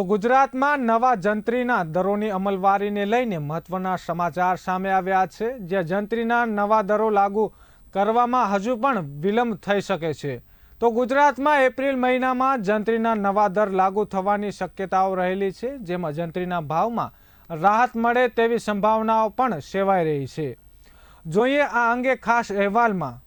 તો ગુજરાતમાં નવા જંત્રીના દરોની અમલવારીને લઈને મહત્વના સમાચાર સામે આવ્યા છે, જ્યાં જંત્રીના નવા દરો લાગુ કરવામાં હજુ પણ વિલંબ થઈ શકે છે. તો ગુજરાતમાં એપ્રિલ મહિનામાં જંત્રીના નવા દર લાગુ થવાની શક્યતાઓ રહેલી છે, જેમાં જંત્રીના ભાવમાં રાહત મળે તેવી સંભાવનાઓ પણ સેવાઈ રહી છે. જોઈએ આ અંગે ખાસ અહેવાલમાં.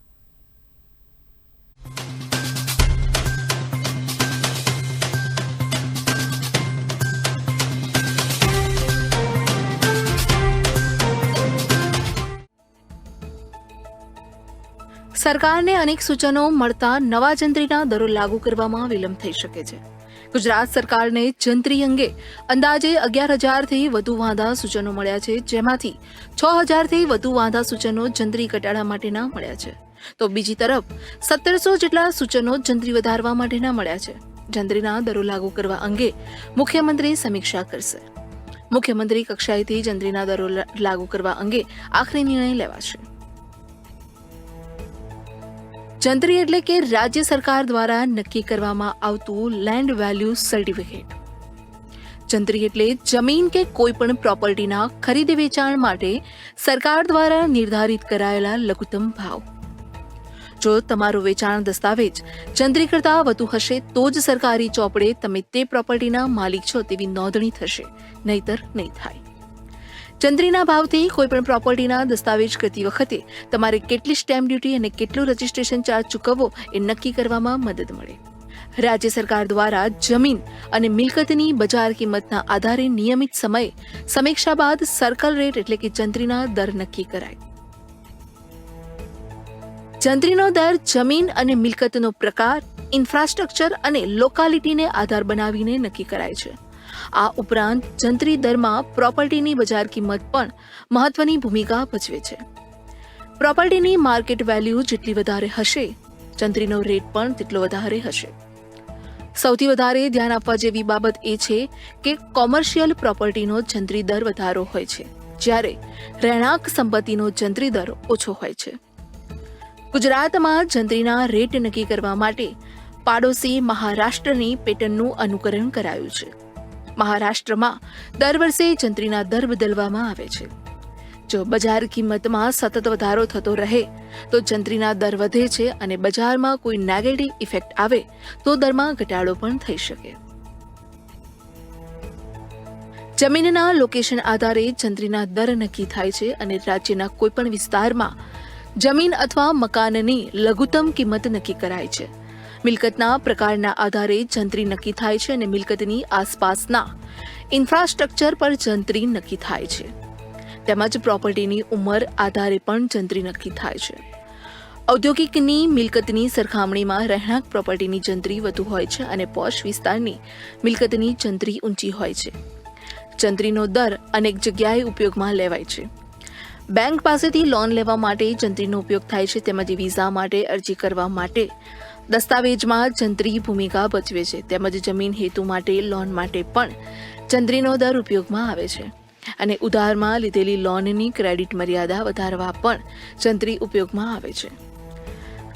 સરકારને અનેક સૂચનો મળતા નવા જંત્રીના દરો લાગુ કરવામાં વિલંબ થઈ શકે છે. ગુજરાત સરકારને જંત્રી અંગે અંદાજે અગિયાર હજારથી વધુ વાંધા સૂચનો મળ્યા છે, જેમાંથી છ હજારથી વધુ વાંધા સૂચનો જંત્રી ઘટાડા માટેના મળ્યા છે. તો બીજી તરફ, સત્તરસો જેટલા સૂચનો જંત્રી વધારવા માટેના મળ્યા છે. જંત્રીના દરો લાગુ કરવા અંગે મુખ્યમંત્રી સમીક્ષા કરશે. મુખ્યમંત્રી કક્ષાએથી જંત્રીના દરો લાગુ કરવા અંગે આખરી નિર્ણય લેવાશે. જંત્રી એટલે કે રાજ્ય સરકાર દ્વારા નક્કી કરવામાં આવતું લેન્ડ વેલ્યુ સર્ટિફિકેટ જંત્રી એટલે જમીન કે કોઈ પણ પ્રોપર્ટીના ખરીદ વેચાણ માટે સરકાર દ્વારા નિર્ધારિત કરાયેલા લઘુત્તમ ભાવ. જો તમારો વેચાણ દસ્તાવેજ જંત્રી કરતાં વધુ હશે, તો જ સરકારી ચોપડે તમે તે પ્રોપર્ટીના માલિક છો તેવી નોંધણી થશે, નહીતર નહીં થાય. જંત્રીના ભાવથી કોઈપણ પ્રોપર્ટીના દસ્તાવેજ કરતી વખતે તમારે કેટલી સ્ટેમ્પ ડ્યુટી અને કેટલો રજિસ્ટ્રેશન ચાર્જ ચૂકવવો એ નક્કી કરવામાં મદદ મળે. રાજ્ય સરકાર દ્વારા જમીન અને મિલકતની બજાર કિંમતના આધારે નિયમિત સમયે સમીક્ષા બાદ સર્કલ રેટ એટલે કે જંત્રીના દર નક્કી કરાય. જંત્રીનો દર જમીન અને મિલકતનો પ્રકાર ઇન્ફ્રાસ્ટ્રક્ચર અને લોકાલિટીને આધાર બનાવીને નક્કી કરાય છે. આ ઉપરાંત જંત્રી દરમાં પ્રોપર્ટીની બજાર કિંમત પણ મહત્વની ભૂમિકા ભજવે છે. પ્રોપર્ટીની માર્કેટ વેલ્યુ જેટલી વધારે હશે, જંત્રીનો રેટ પણ તેટલો વધારે હશે. સૌથી વધારે ધ્યાન આપવા જેવી બાબત એ છે કે કોમર્શિયલ પ્રોપર્ટીનો જંત્રી દર વધારો હોય છે, જ્યારે રહેણાંક સંપત્તિનો જંત્રી દર ઓછો હોય છે. ગુજરાતમાં જંત્રીના રેટ નક્કી કરવા માટે પાડોશી મહારાષ્ટ્રની પેટર્નનું અનુકરણ કરાયું છે. મહારાષ્ટ્રમાં દર વર્ષે જંત્રીના દર બદલવામાં આવે છે. જો બજાર કિંમતમાં સતત વધારો થતો રહે, તો જંત્રીના દર વધે છે અને બજારમાં કોઈ નેગેટિવ ઇફેક્ટ આવે, તો દરમાં ઘટાડો પણ થઈ શકે. જમીનના લોકેશન આધારે જંત્રીના દર નક્કી થાય છે અને રાજ્યના કોઈપણ વિસ્તારમાં જમીન અથવા મકાનની લઘુત્તમ કિંમત નક્કી કરાય છે. મિલકતના પ્રકારના આધારે જંત્રી નક્કી થાય છે અને મિલકતની આસપાસના ઇન્ફ્રાસ્ટ્રક્ચર પર જંત્રી નક્કી થાય છે. તેમજ પ્રોપર્ટીની ઉંમર આધારે પણ જંત્રી નક્કી થાય છે. ઔદ્યોગિકની મિલકતની સરખામણીમાં રહેણાંક પ્રોપર્ટીની જંત્રી વધુ હોય છે અને પોશ વિસ્તારની મિલકતની જંત્રી ઊંચી હોય છે. જંત્રીનો દર અનેક જગ્યાએ ઉપયોગમાં લેવાય છે. બેંક પાસેથી લોન લેવા માટે જંત્રીનો ઉપયોગ થાય છે તેમજ વિઝા માટે અરજી કરવા માટે દસ્તાવેજમાં જંત્રી ભૂમિકા ભજવે છે. તેમજ જમીન હેતુ માટે, લોન માટે પણ જંત્રીનો દર ઉપયોગમાં આવે છે. અને ઉધારમાં લીધેલી લોનની ક્રેડિટ મર્યાદા વધારવા પણ જંત્રી ઉપયોગમાં આવે છે.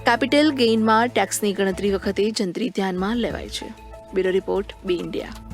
કેપિટલ ગેઇનમાં ટેક્સની ગણતરી વખતે જંત્રી ધ્યાનમાં લેવાય છે. Bureau report, B India.